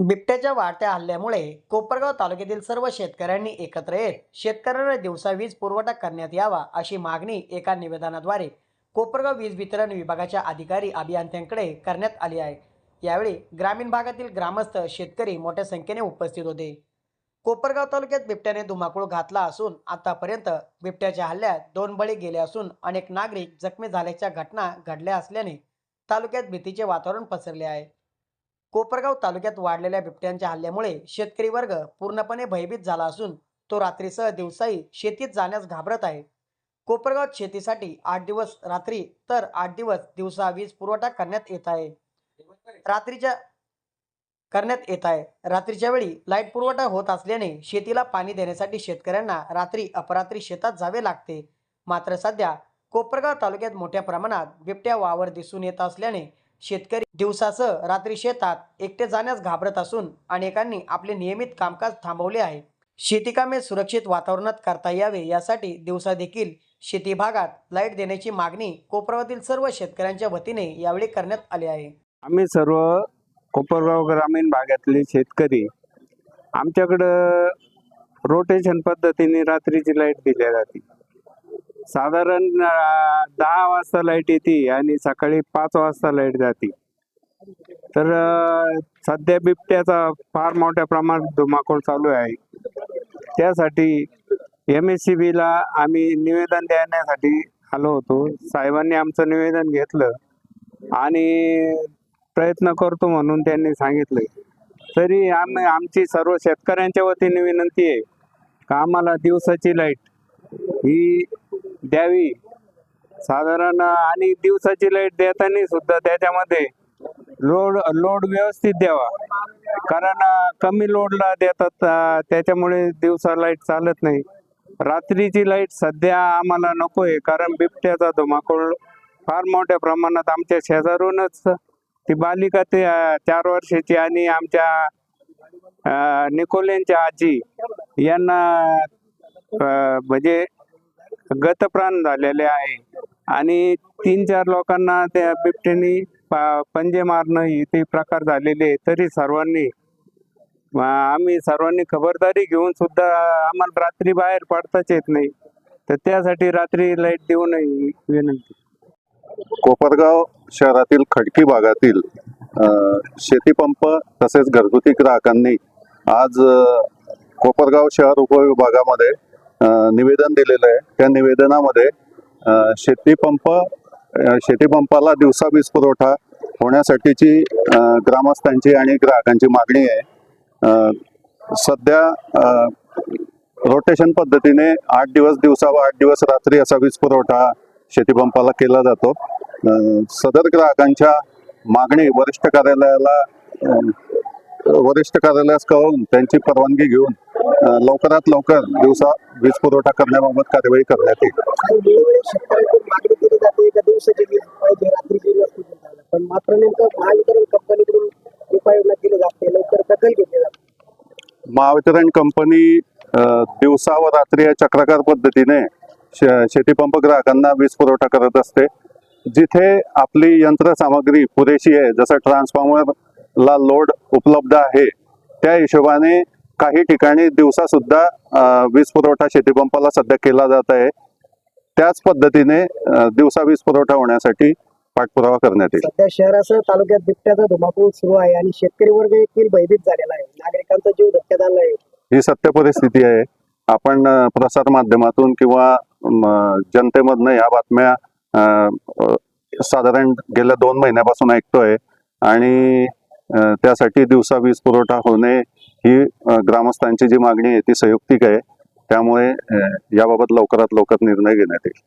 बिबट्याच्या वाढत्या हल्ल्यामुळे कोपरगाव तालुक्यातील सर्व शेतकऱ्यांनी एकत्र येत शेतकऱ्यांना दिवसा वीज पुरवठा करण्यात यावा अशी मागणी एका निवेदनाद्वारे कोपरगाव वीज वितरण विभागाच्या अधिकारी अभियंत्यांकडे करण्यात आली आहे. यावेळी ग्रामीण भागातील ग्रामस्थ शेतकरी मोठ्या संख्येने उपस्थित होते. कोपरगाव तालुक्यात बिबट्याने धुमाकूळ घातला असून आतापर्यंत बिबट्याच्या हल्ल्यात दोन बळी गेले असून अनेक नागरिक जखमी झाल्याच्या घटना घडल्या असल्याने तालुक्यात भीतीचे वातावरण पसरले आहे. कोपरगाव तालुक्यात वाढलेल्या बिबट्यांच्या हल्ल्यामुळे शेतकरी वर्ग पूर्णपणे भयभीत झाला असून तो रात्रीसह दिवसाही शेतीत जाण्यास घाबरत आहे. कोपरगावात शेतीसाठी आठ दिवस रात्री तर आठ दिवस दिवसा वीज पुरवठा करण्यात येत आहे. रात्रीच्या करण्यात येत आहे. रात्रीच्या वेळी लाइट पुरवठा होत असल्याने शेतीला पाणी देण्यासाठी शेतकऱ्यांना रात्री अपरात्री शेतात जावे लागते. मात्र सध्या कोपरगाव तालुक्यात मोठ्या प्रमाणात बिबट्या वावर दिसून येत असल्याने शेतकरी दिवसाचं रात्री शेतात एकटे जाण्यास घाबरत असून अनेकांनी आपले नियमित कामकाज थांबवले आहे. शेतीकामे सुरक्षित वातावरणात करता यावे यासाठी दिवसा देखील शेती भागात लाइट देण्याची मागणी कोपरगावातील सर्व शेतकऱ्यांच्या वतीने यावेळी करण्यात आली आहे. आम्ही सर्व कोपरगाव ग्रामीण भागातले शेतकरी आमच्याकडं रोटेशन पद्धतीने रात्रीची लाइट दिली जाते. साधारण दहा वाजता लाइट येते आणि सकाळी पाच वाजता लाइट जाते. तर सध्या बिबट्याचा फार मोठ्या प्रमाणात धुमाकूळ चालू आहे. त्यासाठी एम एस सी बीला आम्ही निवेदन देण्यासाठी आलो होतो. साहेबांनी आमचं निवेदन घेतलं आणि प्रयत्न करतो म्हणून त्यांनी सांगितलं तरी आम्ही आमची सर्व शेतकऱ्यांच्या वतीने विनंती आहे का आम्हाला दिवसाची लाइट ही द्यावी. साधारण आणि दिवसाची लाइट देताना सुद्धा त्याच्यामध्ये लोड लोड व्यवस्थित द्यावा. कारण कमी लोडला देतात त्याच्यामुळे दिवसा लाइट चालत नाही. रात्रीची लाइट सध्या आम्हाला नको आहे कारण बिबट्याचा धुमाकूळ फार मोठ्या प्रमाणात आमच्या शेजारूनच ती बालिका ते चार वर्षाची आणि आमच्या अं, निकोलेंच्या आजी यांना म्हणजे गतप्राण झालेले आहे. आणि तीन चार लोकांना त्या बिबट्याने पंजे मारणं ही ते प्रकार झालेले आहे. तरी सर्वांनी आम्ही सर्वांनी खबरदारी घेऊन सुद्धा आम्हाला रात्री बाहेर पडताच येत नाही. तर त्यासाठी रात्री लाइट देऊ नये विनंती. कोपरगाव शहरातील खडकी भागातील शेतीपंप तसेच घरगुती ग्राहकांनी आज कोपरगाव शहर उपविभागामध्ये निवेदन दिलेलं आहे. त्या निवेदनामध्ये शेतीपंप शेतीपंपाला दिवसा वीज पुरवठा होण्यासाठीची ग्रामस्थांची आणि ग्राहकांची मागणी आहे. सध्या रोटेशन पद्धतीने आठ दिवस दिवसा व आठ दिवस रात्री असा वीज पुरवठा शेतीपंपाला केला जातो. सदर ग्राहकांच्या मागणी वरिष्ठ कार्यालयाला वरिष्ठ कार्यालयास कळवून त्यांची परवानगी घेऊन लवकरात लवकर दिवसा वीज पुरवठा करण्याबाबत कार्यवाही करण्यात येईल. पण मात्र नेमकं महावितरण कंपनीकडून उपाययोजना केली जाते लवकर दखल घेतली जाते. महावितरण कंपनी दिवसा व रात्री या चक्राकार पद्धतीने शेतीपंप ग्राहकांना वीज पुरवठा करत असते. जिथे आपली यंत्रसामग्री पुरेशी आहे जसं ट्रान्सफॉर्मरला लोड उपलब्ध आहे त्या हिशोबाने काही ठिकाणी दिवसा सुद्धा वीज पुरवठा शेतीपंपाला सध्या केला जात आहे. त्याच पद्धतीने दिवसा वीज पुरवठा होण्यासाठी पाठपुरावा करण्यात येईल. सध्या शहरासह तालुक्यात बिबट्याचा धुमाकूळ सुरू आहे आणि शेतकरी वर्ग देखील भयभीत झालेला आहे. नागरिकांचा जीव धोक्यात आला आहे. ही सत्य परिस्थिती आहे. आपण प्रसार माध्यमातून किंवा जनतेमधनं या बातम्या साधारण गेल्या दोन महिन्यापासून ऐकतोय. आणि त्यासाठी दिवसा वीज पुरवठा होणे ही ग्रामस्थांची जी मागणी आहे ती संयुक्तिक आहे. त्यामुळे याबाबत लवकरात लवकर निर्णय घेण्यात येईल.